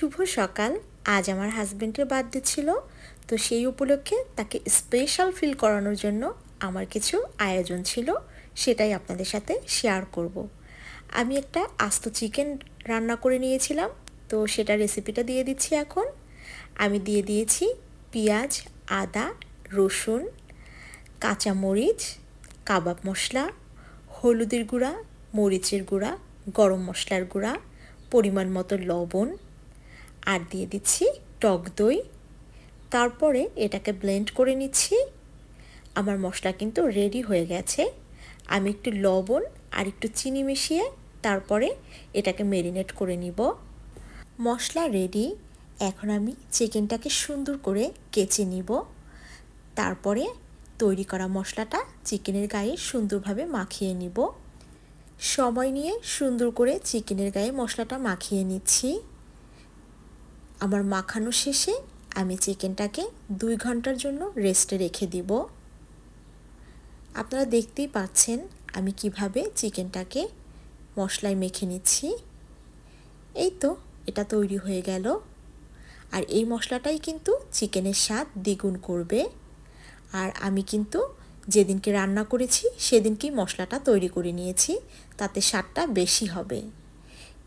শুভ সকাল আজ আমার হাজব্যান্ডের বার্থডে ছিল, তো সেই উপলক্ষে তাকে স্পেশাল ফিল করানোর জন্য আমার কিছু আয়োজন ছিল, সেটাই আপনাদের সাথে শেয়ার করব। আমি একটা আস্ত চিকেন রান্না করে নিয়েছিলাম, তো সেটা রেসিপিটা দিয়ে দিচ্ছি এখন আমি দিয়ে দিয়েছি পেঁয়াজ, আদা, রসুন, কাঁচামরিচ, কাবাব মশলা, হলুদের গুঁড়া, মরিচের গুঁড়া, গরম মশলার গুঁড়া, পরিমাণ মতো লবণ আর দিয়ে দিচ্ছি টক দই। তারপরে এটাকে ব্লেন্ড করে নিচ্ছি। আমার মশলা কিন্তু রেডি হয়ে গেছে। আমি একটু লবণ আর একটু চিনি মিশিয়ে তারপরে এটাকে মেরিনেট করে নিব। মশলা রেডি এখন আমি চিকেনটাকে সুন্দর করে কেচে নিব। তারপরে তৈরি করা মশলাটা চিকেনের গায়ে সুন্দরভাবে মাখিয়ে নিব। সময় নিয়ে সুন্দর করে চিকেনের গায়ে মশলাটা মাখিয়ে নিচ্ছি। আমার মাখানো শেষে আমি চিকেনটাকে দুই ঘণ্টার জন্য রেস্টে রেখে দিব। আপনারা দেখতেই পাচ্ছেন আমি কীভাবে চিকেনটাকে মশলায় মেখে নিচ্ছি। এই তো, এটা তৈরি হয়ে গেল। আর এই মশলাটাই কিন্তু চিকেনের স্বাদ দ্বিগুণ করবে। আর আমি কিন্তু যেদিনকে রান্না করেছি, সেদিনকেই মশলাটা তৈরি করে নিয়েছি, তাতে স্বাদটা বেশি হবে।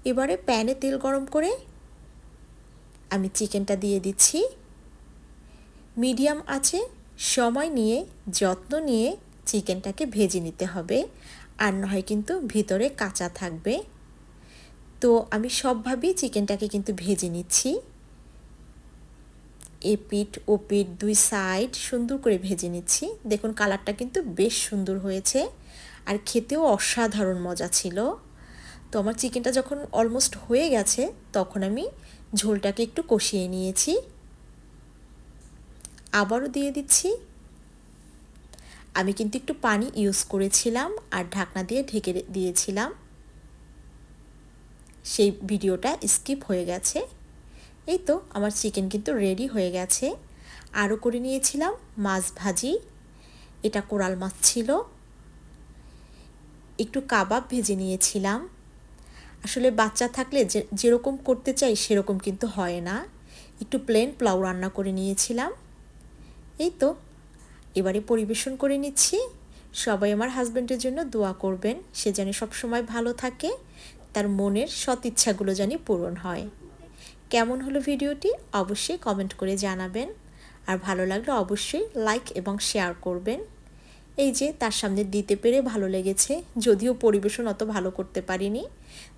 এবারে প্যানে তেল গরম করে আমি চিকেনটা দিয়ে দিচ্ছি। মিডিয়াম আছে, সময় নিয়ে, যত্ন নিয়ে চিকেনটাকে ভেজে নিতে হবে। আর নয় কিন্তু ভিতরে কাঁচা থাকবে। তো আমি সবভাবেই চিকেনটাকে কিন্তু ভেজে নিচ্ছি। এপিট ওপিট দুই সাইড সুন্দর করে ভেজে নিচ্ছি। দেখুন কালারটা কিন্তু বেশ সুন্দর হয়েছে। আর খেতেও অসাধারণ মজা ছিল। তো আমার চিকেনটা যখন অলমোস্ট হয়ে গেছে, তখন আমি ঝোলটাকে একটু কষিয়ে নিয়েছি। আবারও দিয়ে দিচ্ছি। আমি কিন্তু একটু পানি ইউজ করেছিলাম আর ঢাকনা দিয়ে ঢেকে দিয়েছিলাম। সেই ভিডিওটা স্কিপ হয়ে গেছে। এই তো আমার চিকেন কিন্তু রেডি হয়ে গেছে। আরও করে নিয়েছিলাম মাছ ভাজি। এটা কোরাল মাছ ছিল। একটু কাবাব ভেজে নিয়েছিলাম। আসলে বাচ্চা থাকলে যে, যেরকম করতে চাই সেরকম কিন্তু হয় না। একটু প্লেন পোলাও রান্না করে নিয়েছিলাম। এই তো, এবারে পরিবেশন করে নিচ্ছি। সবাই আমার হাজব্যান্ডের জন্য দোয়া করবেন, সে যেন সবসময় ভালো থাকে, তার মনের সৎ ইচ্ছাগুলো জানি পূরণ হয়। কেমন হলো ভিডিওটি অবশ্যই কমেন্ট করে জানাবেন। আর ভালো লাগলে অবশ্যই লাইক এবং শেয়ার করবেন। এই যে তার সামনে দিতে পেরে ভালো লেগেছে, যদিও পরিবেশন অত ভালো করতে পারিনি।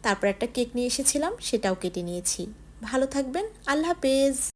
তারপর একটা কেক নিয়ে এসেছিলাম, সেটাও কেটে নিয়েছি। ভালো থাকবেন, আল্লাহ হাফেজ।